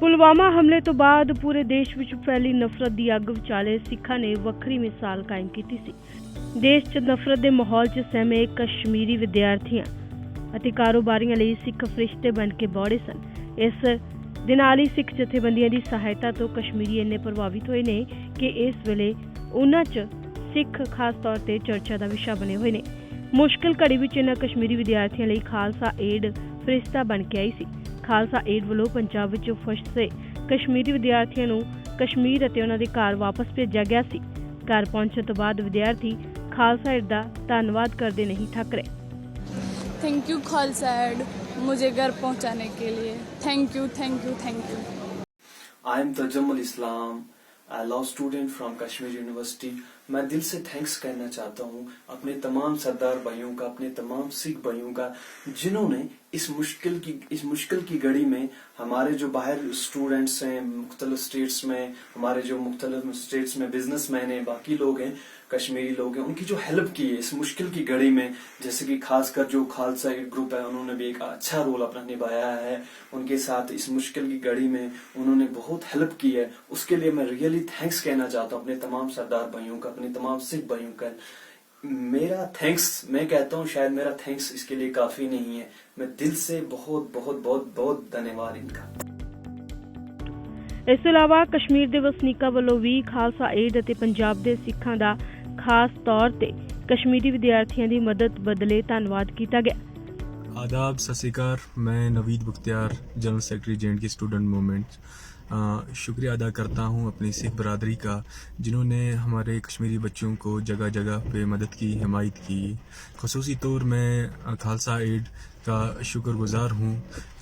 ਪੁਲਵਾਮਾ ਹਮਲੇ ਤੋਂ ਬਾਅਦ ਪੂਰੇ ਦੇਸ਼ ਵਿੱਚ ਫੈਲੀ ਨਫ਼ਰਤ ਦੀ ਅੱਗ ਵਿਚਾਲੇ ਸਿੱਖਾਂ ਨੇ ਵੱਖਰੀ ਮਿਸਾਲ ਕਾਇਮ ਕੀਤੀ ਸੀ। ਦੇਸ਼ 'ਚ ਨਫ਼ਰਤ ਦੇ ਮਾਹੌਲ 'ਚ ਸਹਿਮੇ ਕਸ਼ਮੀਰੀ ਵਿਦਿਆਰਥੀਆਂ ਅਤੇ ਕਾਰੋਬਾਰੀਆਂ ਲਈ ਸਿੱਖ ਫਰਿਸ਼ਤੇ ਬਣ ਕੇ ਬੌੜੇ ਸਨ। ਇਸ ਦੇ ਨਾਲ ਹੀ ਸਿੱਖ ਜਥੇਬੰਦੀਆਂ ਦੀ ਸਹਾਇਤਾ ਤੋਂ ਕਸ਼ਮੀਰੀ ਇੰਨੇ ਪ੍ਰਭਾਵਿਤ ਹੋਏ ਨੇ ਕਿ ਇਸ ਵੇਲੇ ਉਹਨਾਂ 'ਚ ਸਿੱਖ ਖਾਸ ਤੌਰ ਤੇ ਚਰਚਾ ਦਾ ਵਿਸ਼ਾ ਬਣੇ ਹੋਏ ਨੇ। ਮੁਸ਼ਕਿਲ ਘੜੀ ਵਿੱਚ ਇਹਨਾਂ ਕਸ਼ਮੀਰੀ ਵਿਦਿਆਰਥੀਆਂ ਲਈ ਖਾਲਸਾ ਏਡ ਫਰਿਸ਼ਤਾ ਬਣ ਕੇ ਆਈ ਸੀ। ਖਾਲਸਾ ਏਡ ਵੱਲੋਂ ਪੰਜਾਬ ਵਿੱਚ ਫਸੇ ਕਸ਼ਮੀਰੀ ਵਿਦਿਆਰਥੀਆਂ ਨੂੰ ਕਸ਼ਮੀਰ ਅਤੇ ਉਹਨਾਂ ਦੇ ਘਰ ਵਾਪਸ ਭੇਜਿਆ ਗਿਆ ਸੀ ਘਰ ਪਹੁੰਚਣ ਤੋਂ ਬਾਅਦ ਵਿਦਿਆਰਥੀ ਖਾਲਸਾ ਏਡ ਦਾ ਧੰਨਵਾਦ ਕਰਦੇ ਨਹੀਂ ਥੱਕ ਰਹੇ थैंक यू खालसा एड मुझे घर पहुंचाने के लिए thank you thank you thank you I am Tajammul Islam I love student from Kashmir university मैं दिल से थैंक्स कहना चाहता हूँ अपने तमाम सरदार भाइयों का, अपने तमाम सिख भाइयों का, जिन्होंने इस मुश्किल की, इस मुश्किल की घड़ी में हमारे जो बाहर स्टूडेंट्स हैं, मुख्तलिफ़ स्टेट्स में, हमारे जो मुख्तलिफ़ स्टेट्स में बिज़नेस मैन हैं, बाकी लोग हैं, कश्मीरी लोग हैं, उनकी जो हेल्प की है इस मुश्किल की घड़ी में, जैसे कि खासकर जो खालसा एड ग्रुप है, उन्होंने भी एक अच्छा रोल अपना निभाया है, उनके साथ इस मुश्किल की घड़ी में उन्होंने बहुत हेल्प की है, उसके लिए मैं रियली थैंक्स कहना चाहता हूँ अपने तमाम सरदार भाइयों का। अपने तमाम सिख भाइयों का मेरा थैंक्स मैं कहता हूँ शायद मेरा थैंक्स इसके लिए काफी नहीं है मैं दिल से बहुत बहुत बहुत बहुत धन्यवाद इनका ਇਸ ਤੋਂ ਇਲਾਵਾ ਕਸ਼ਮੀਰ ਦੇ ਵਸਨੀਕਾਂ ਵੱਲੋਂ ਵੀ ਖਾਲਸਾ ਏਡ ਅਤੇ ਪੰਜਾਬ ਦੇ ਸਿੱਖਾਂ ਦਾ ਖਾਸ ਤੌਰ ਤੇ ਕਸ਼ਮੀਰੀ ਵਿਦਿਆਰਥੀਆਂ ਦੀ ਮਦਦ ਬਦਲੇ ਧੰਨਵਾਦ ਕੀਤਾ ਗਿਆ आदाब सत मैं Naveed Bakhtiyar general secretary J K student movement शुक्रिया अदा करता हूँ अपनी सिख बरदरी का जिन्होंने हमारे कश्मीरी बच्चों को जगह जगह पे मदद की हिमायत की खसूसी तौर मैं अ, खालसा एड का शुक्रगुजार हूँ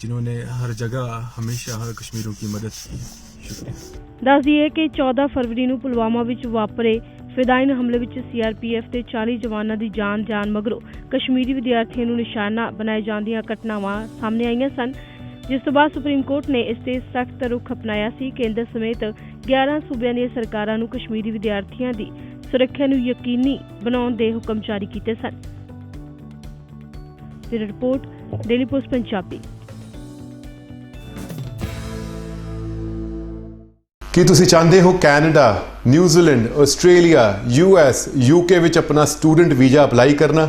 जिन्होंने हर जगह हमेशा हर कश्मीरों की मदद की शुक्रिया ਦੱਸ ਦਈਏ ਕਿ 14 ਫਰਵਰੀ ਨੂੰ ਪੁਲਵਾਮਾ ਵਿੱਚ ਵਾਪਰੇ ਫਿਦਾਇਨ ਹਮਲੇ ਵਿੱਚ ਸੀਆਰਪੀਐਫ ਦੇ 40 ਜਵਾਨਾਂ ਦੀ ਜਾਨ ਜਾਣ ਮਗਰੋਂ ਕਸ਼ਮੀਰੀ ਵਿਦਿਆਰਥੀਆਂ ਨੂੰ ਨਿਸ਼ਾਨਾ ਬਣਾਏ ਜਾਣ ਦੀਆਂ ਘਟਨਾਵਾਂ ਸਾਹਮਣੇ ਆਈਆਂ ਸਨ ਜਿਸ ਤੋਂ ਬਾਅਦ ਸੁਪਰੀਮ ਕੋਰਟ ਨੇ ਇਸ ਤੇ ਸਖਤ ਰੁਖ ਅਪਣਾਇਆ ਸੀ। ਕੇਂਦਰ ਸਮੇਤ 11 ਸੂਬਿਆਂ ਦੀਆਂ ਸਰਕਾਰਾਂ ਨੂੰ ਕਸ਼ਮੀਰੀ ਵਿਦਿਆਰਥੀਆਂ ਦੀ ਸੁਰੱਖਿਆ ਨੂੰ ਯਕੀਨੀ ਬਣਾਉਣ ਦੇ ਹੁਕਮ ਜਾਰੀ ਕੀਤੇ ਸਨ। ਫਿਰ ਰਿਪੋਰਟ, ਡੇਲੀ ਪੋਸਟ, ਪੰਜਾਬੀ। ਕੀ ਤੁਸੀਂ ਚਾਹੁੰਦੇ ਹੋ Canada, New Zealand, Australia US UK ਵਿੱਚ ਆਪਣਾ ਸਟੂਡੈਂਟ ਵੀਜ਼ਾ ਅਪਲਾਈ ਕਰਨਾ?